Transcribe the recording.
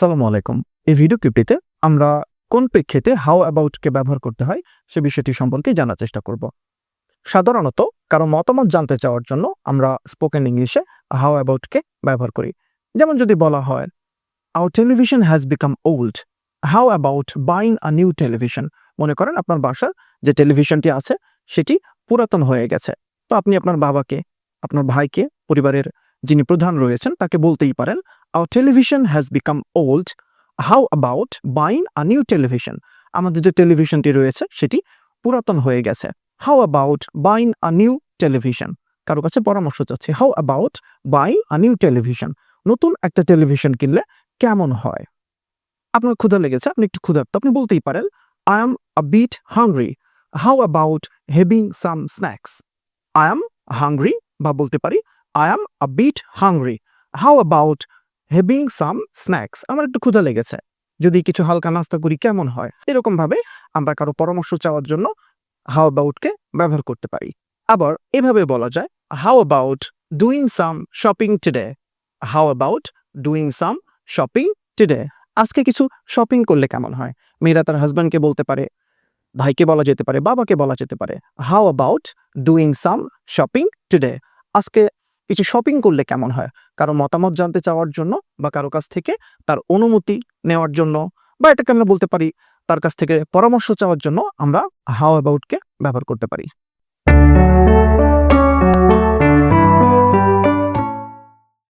আসসালামু আলাইকুম। এই ভিডিও ক্লিপটিতে আমরা কোন প্রেক্ষিতে হাউ অ্যাবাউটকে ব্যবহার করতে হয় সে বিষয়টি সম্পর্কে জানার চেষ্টা করব। সাধারণত কারও মতামত জানতে চাওয়ার জন্য আমরা স্পোকেন ইংলিশে হাউ অ্যাবাউটকে ব্যবহার করি। যেমন যদি বলা হয় our television has become old how about buying a new television মনে করেন আপনার বাসার যে টেলিভিশনটি আছে, সেটি পুরাতন হয়ে গেছে। তো আপনি আপনার বাবাকে, আপনার ভাইকে, পরিবারের যিনি প্রধান রয়েছেন, তাকে বলতেই পারেন our television has become old how about buying a new television আমাদের যে টেলিভিশনটি রয়েছে, সেটি পুরাতন হয়ে গেছে। How about buying a new television কারও কাছে পরামর্শ চাচ্ছে how about buying a new television নতুন একটা টেলিভিশন কিনলে কেমন হয়? আপনার ক্ষুধা লেগেছে, আপনি একটু ক্ষুধার্ত, আপনি বলতেই পারেন I am a bit hungry how about having some snacks I am hungry বা বলতে পারি I am a bit hungry how about having some snacks আমার একটু ক্ষুধা লেগেছে। যদি কিছু হালকা নাস্তা করি, কেমন হয়? এরকম ভাবে আমরা কারও পরামর্শ চাওয়ার জন্য হাউ অ্যাবাউটকে ব্যবহার করতে পারি। আবার এভাবে বলা যায় how about doing some shopping today how about doing some shopping today আজকে কিছু শপিং করলে কেমন হয়? মেয়েরা তার হাজব্যান্ডকে বলতে পারে, ভাইকে বলা যেতে পারে, বাবাকে বলা যেতে পারে। How about doing some shopping today আজকে কিছু শপিং করলে কেমন হয়? কারও মতামত জানতে চাওয়ার জন্য বা কারও কাছ থেকে তার অনুমতি নেওয়ার জন্য বা এটাকে আমরা বলতে পারি তার কাছ থেকে পরামর্শ চাওয়ার জন্য আমরা হাও অ্যাবাউটকে ব্যবহার করতে পারি।